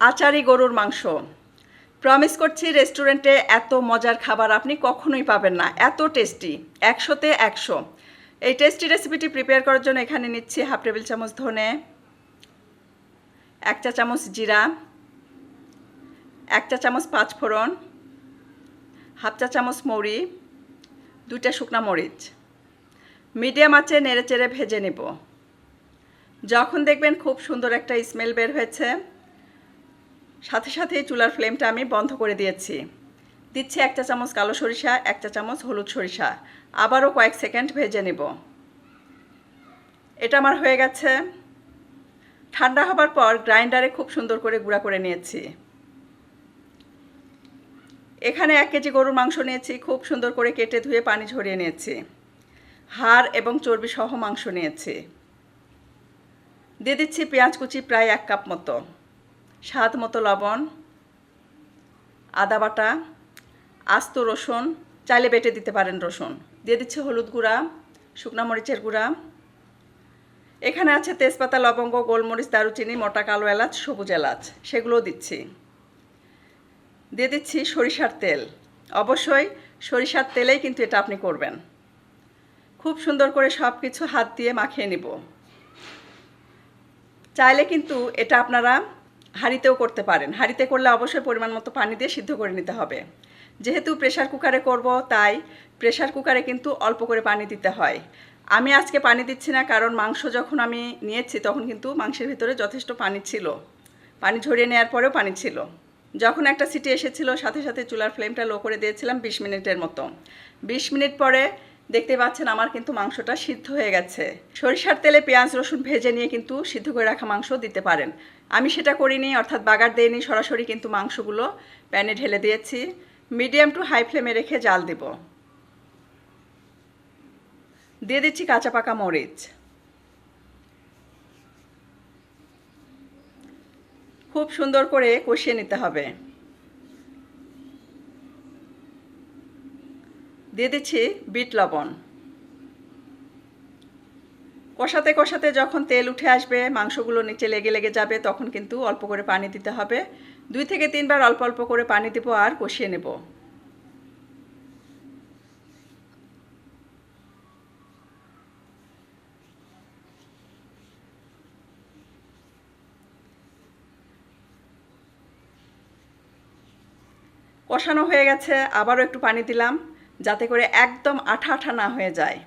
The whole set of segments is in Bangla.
আচারি গরুর মাংস। প্রমিস করছি রেস্টুরেন্টে এত মজার খাবার আপনি কখনোই পাবেন না। এত টেস্টি একশোতে একশো। এই টেস্টি রেসিপিটি প্রিপেয়ার করার জন্য এখানে নিচ্ছি হাফ টেবিল চামচ ধনে, এক চা চামচ জিরা, এক চা চামচ পাঁচফোড়ন হাফ চা চামচ মৌরি, দুইটা শুকনা মরিচ। মিডিয়াম আঁচে নেড়ে চেড়ে ভেজে নেব। যখন দেখবেন খুব সুন্দর একটা স্মেল বের হয়েছে। সাথে সাথে চুলার ফ্লেমটা আমি বন্ধ করে দিয়েছি। দিচ্ছি এক চা চামচ কালো সরিষা, এক চা চামচ হলুদ সরিষা। আবারও কয়েক সেকেন্ড ভেজে নেব। এটা আমার হয়ে গেছে। ঠান্ডা হবার পর গ্রাইন্ডারে খুব সুন্দর করে গুঁড়া করে নিয়েছি। এখানে এক কেজি গরুর মাংস নিয়েছি, খুব সুন্দর করে কেটে ধুয়ে পানি ঝরিয়ে নিয়েছি। হাড় এবং চর্বি সহ মাংস নিয়েছি। দিয়ে দিচ্ছি পেঁয়াজ কুচি প্রায় এক কাপ মতো। স্বাদ মতো লবণ, আদা বাটা, আস্ত রসুন, চাইলে বেটে দিতে পারেন রসুন। দিয়ে দিচ্ছি হলুদ গুঁড়া, শুকনো মরিচের গুঁড়া। এখানে আছে তেজপাতা, লবঙ্গ, গোলমরিচ, দারুচিনি, মোটা কালো এলাচ, সবুজ এলাচ। সেগুলোও দিচ্ছি। দিয়ে দিচ্ছি সরিষার তেল। অবশ্যই সরিষার তেলেই কিন্তু এটা আপনি করবেন। খুব সুন্দর করে সব কিছু হাত দিয়ে মাখিয়ে নিব। চাইলে কিন্তু এটা আপনারা হাঁড়িতেও করতে পারেন। হাঁড়িতে করলে অবশ্যই পরিমাণ মতো পানি দিয়ে সিদ্ধ করে নিতে হবে। যেহেতু প্রেশার কুকারে করব, তাই প্রেশার কুকারে কিন্তু অল্প করে পানি দিতে হয়। আমি আজকে পানি দিচ্ছি না, কারণ মাংস যখন আমি নিয়েছি, তখন কিন্তু মাংসের ভিতরে যথেষ্ট পানি ছিল। পানি ঝরিয়ে নেওয়ার পরেও পানি ছিল। যখন একটা সিটি এসেছিল, সাথে সাথে চুলার ফ্লেমটা লো করে দিয়েছিলাম বিশ মিনিটের মতো। বিশ মিনিট পরে দেখতে পাচ্ছেন আমার কিন্তু মাংসটা সিদ্ধ হয়ে গেছে। সরিষার তেলে পেঁয়াজ, রসুন ভেজে নিয়ে কিন্তু সিদ্ধ করে রাখা মাংস দিতে পারেন। আমি সেটা করিনি, অর্থাৎ বাগার দিইনি, সরাসরি কিন্তু মাংসগুলো প্যানে ঢেলে দিয়েছি। মিডিয়াম টু হাই ফ্লেমে রেখে জাল দেব। দিয়ে দিচ্ছি কাঁচা পাকা মরিচ। খুব সুন্দর করে কষিয়ে নিতে হবে। দিয়ে দিচ্ছি বিট লবণ। কষাতে কষাতে যখন তেল উঠে আসবে, মাংসগুলো নিচে লেগে লেগে যাবে, তখন কিন্তু অল্প করে পানি দিতে হবে। দুই থেকে তিনবার অল্প অল্প করে পানি দেবো আর কষিয়ে নেব। কষানো হয়ে গেছে, আবারও একটু পানি দিলাম। যাতে করে একদম আঠা আঠা না হয়ে যায়।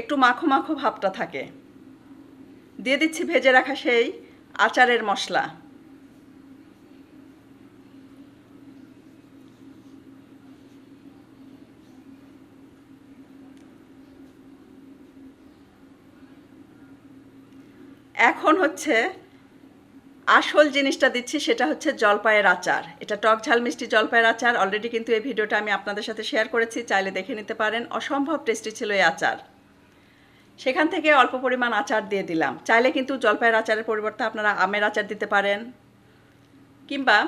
একটু মাখো মাখো ভাবটা থাকে। দিয়ে দিচ্ছি ভেজে রাখা সেই আচারের মশলা। এখন হচ্ছে আসল জিনিসটা দিচ্ছি সেটা হচ্ছে জলপাইয়ের আচার। এটা টক ঝাল মিষ্টি জলপাইয়ের আচার। অলরেডি কিন্তু এই ভিডিওটা আমি আপনাদের সাথে শেয়ার করেছি, চাইলে দেখে নিতে পারেন। অসম্ভব টেস্টি ছিল এই আচার। সেখান থেকে অল্প পরিমাণ আচার দিয়ে দিলাম। চাইলে কিন্তু জলপাইয়ের আচারের পরিবর্তে আপনারা আমের আচার দিতে পারেন, কিংবা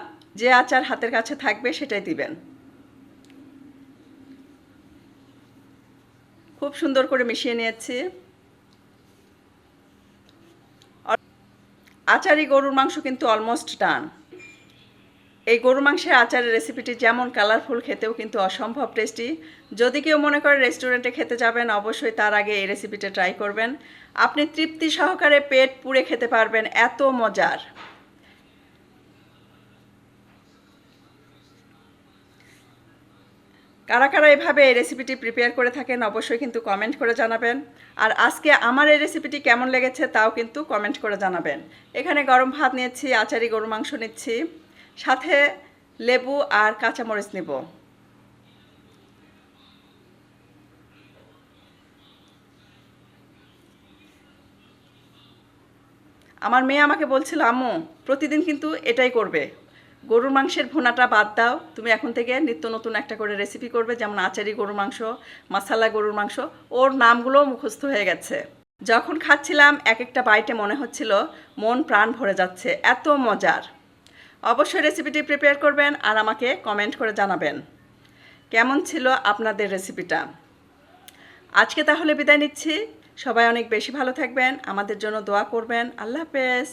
যে আচার হাতের কাছে থাকবে সেটাই দিবেন। খুব সুন্দর করে মিশিয়ে নিয়েছি। আচারি গরুর মাংস কিন্তু অলমোস্ট ডান এই গরু মাংসের আচারের রেসিপিটি যেমন কালারফুল খেতেও কিন্তু অসম্ভব টেস্টি যদি কেউ মনে করে রেস্টুরেন্টে খেতে যাবেন, অবশ্যই তার আগে এই রেসিপিটা ট্রাই করবেন। আপনি তৃপ্তি সহকারে পেট পুড়ে খেতে পারবেন, এত মজার। কারা কারা এভাবে এই রেসিপিটি প্রিপেয়ার করে থাকেন অবশ্যই কিন্তু কমেন্ট করে জানাবেন। আর আজকে আমার এই রেসিপিটি কেমন লেগেছে তাও কিন্তু কমেন্ট করে জানাবেন। এখানে গরম ভাত নিয়েছি, আচারি গরু মাংস নিচ্ছি। সাথে লেবু আর কাঁচামরিচ নেব। আমার মেয়ে আমাকে বলছিল, আম্মু, প্রতিদিন কিন্তু এটাই করবে। গরুর মাংসের ভুনাটা বাদ দাও। তুমি এখন থেকে নিত্য নতুন একটা করে রেসিপি করবে, যেমন আচারি গরুর মাংস, মাসালা গরুর মাংস। ওর নামগুলোও মুখস্থ হয়ে গেছে। যখন খাচ্ছিলাম এক একটা বাইটে মনে হচ্ছিল, মন প্রাণ ভরে যাচ্ছে। এত মজার। অবশ্যই রেসিপিটি প্রিপেয়ার করবেন আর আমাকে কমেন্ট করে জানাবেন। কেমন ছিল আপনাদের রেসিপিটা আজকে তাহলে বিদায় নিচ্ছি। সবাই অনেক বেশি ভালো থাকবেন। আমাদের জন্য দোয়া করবেন। আল্লাহ হাফেজ।